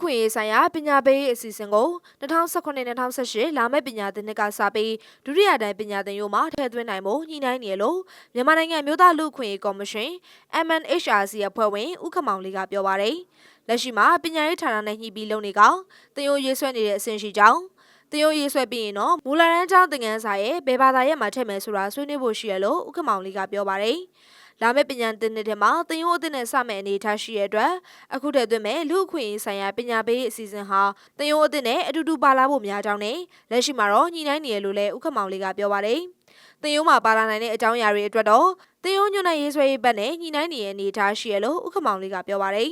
ခွင့်ရေးဆိုင်ရာပညာပေးရေးအစီအစဉ်ကို2019-2018လာမယ့်ပညာသင်နှစ်ကစပြီးဒုတိယတိုင်းပညာသင်ရိုးမှာထည့်သွင်းနိုင်ဖို့ညှိနှိုင်းနေရလို့မြန်မာနိုင်ငံမြို့သားလူ့အခွင့်ရေးကော်မရှင် MNHRC အဖွဲ့ဝင်ဦးခမောင်လေးကပြောပါတယ်။လက်ရှိမှာပညာရေးဌာနနဲ့ညှိပြီးလုပ်နေကသင်ရိုးရေးဆွဲနေတဲ့အဆင့်ရှိကြောင်းတင်ယိုရေးဆွဲပြီးရင်တော့မူလာရန်ကျောင်းသင်ခန်းစာရဲ့ဘယ်ဘာသာရဲ့မှာထည့်မယ်ဆိုတာဆွေးနွေးဖို့ရှိရလို့ဥက္ကမောင်လေးကပြောပါတယ်။ လာမယ့်ပညာသင်နှစ်ထဲမှာတင်ယိုအသစ်နဲ့စမယ့်အနေအထားရှိရတဲ့အတွက်အခုတည်းသွင်းမဲ့လူအခွင့်အရေးဆိုင်ရာပညာပေးအစီအစဉ်ဟာတင်ယိုအသစ်နဲ့အတူတူပါလာဖို့များကြောင်းနဲ့လက်ရှိမှာတော့ညှိနှိုင်းနေရလို့လည်းဥက္ကမောင်လေးကပြောပါတယ်။တင်ယိုမှာပါလာနိုင်တဲ့အကြောင်းအရာတွေအတွက်တော့တင်ယိုညွန့်နိုင်ရေးဆွဲရေးဘက်နဲ့ညှိနှိုင်းနေရတဲ့အနေအထားရှိရလို့ဥက္ကမောင်လေးကပြောပါတယ်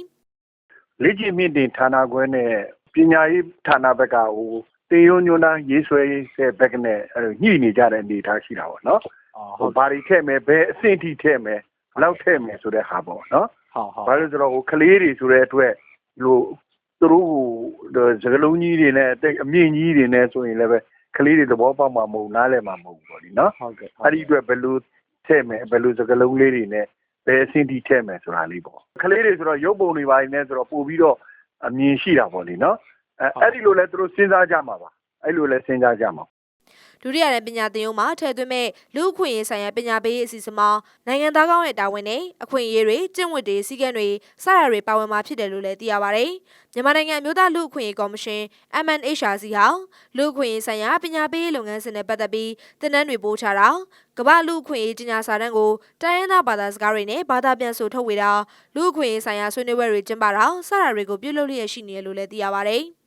။လေ့ကျင့်မြင့်တင်ဌာနခွဲနဲ့ပညာရေးဌာနဘက်ကဟိုတင်ယုံညွန်းသားရေးဆွဲတဲ့ဘက်ကနဲ့အဲ့လိုညှိနေကြတဲ့အနေအထားရှိတာပေါ့နော်အော်ဟိုဟုတ်ဘာတွေထည့်မယ်ဘယ်အဆင့်ထိထည့်မယ် ဘယ်လောက်ထည့်မယ်ဆိုတဲ့ဟာပေါ့နော်ဟုတ်ဟုတ်ဘာလို့လဲဆိုတော့ဟိုကလေးတွေဆိုတဲ့အတွက်လို့သူတို့ဟိုစကလုံးကြီးတွေနဲ့အသက်အမြင့်ကြီးတွေနဲ့ဆိုရင်လည်းပဲကလေးတွေသဘောပေါက်မှာမဟုတ်နားလည်မှာမဟုတ်ဘူးပေါ့ဒီနော်ဟုတ်ကဲ့အဲ့ဒီအတွက်ဘယ်လိုထည့်မယ်ဘယ်လိုစကလုံးလေးတွေနဲ့ဘယ်အဆင့်ထိထည့်မယ်ဆိုတာလေးပေါ့ကလေးတွေဆိုတော့ရုပ်ပုံတွေပါနေဆိုတော့ပို့ပြီးတော့အမြင်ရှိတာပေါ့လေနော်အဲအဲ့ဒီလိုလဲသူတို့စဉ်းစားကြမှာပါအဲ့လိုလဲစဉ်းစားကြမှာ ဒုတိယတန်းပညာသင်ရိုးမှာထည့်သွင်းမဲ့လူအခွင့်အရေးဆိုင်ရာပညာပေးရေးအစီအစဉ်မှာနိုင်ငံသားကောင်းရဲ့တာဝန်နဲ့အခွင့်အရေးတွေကျင့်ဝတ်တွေစည်းကမ်းတွေစတာတွေပါဝင်မှာဖြစ်တယ်လို့လည်းသိရပါဗျ။မြန်မာနိုင်ငံအမျိုးသားလူအခွင့်အရေးကော်မရှင် MNHRC ဟာလူအခွင့်အရေးဆိုင်ရာပညာပေးရေးလုပ်ငန်းစဉ်နဲ့ပတ်သက်ပြီးတင်နန်းတွေပို့ချတာကမ္ဘာလူအခွင့်အရေးကြီးညာစာတမ်းကိုတိုင်းရင်းသားဘာသာစကားတွေနဲ့ဘာသာပြန်ဆိုထုတ်ဝေတာလူအခွင့်အရေးဆိုင်ရာဆွေးနွေးပွဲတွေကျင်းပတာစတာတွေကိုပြုလုပ်လျက်ရှိနေတယ်လို့လည်းသိရပါဗျ။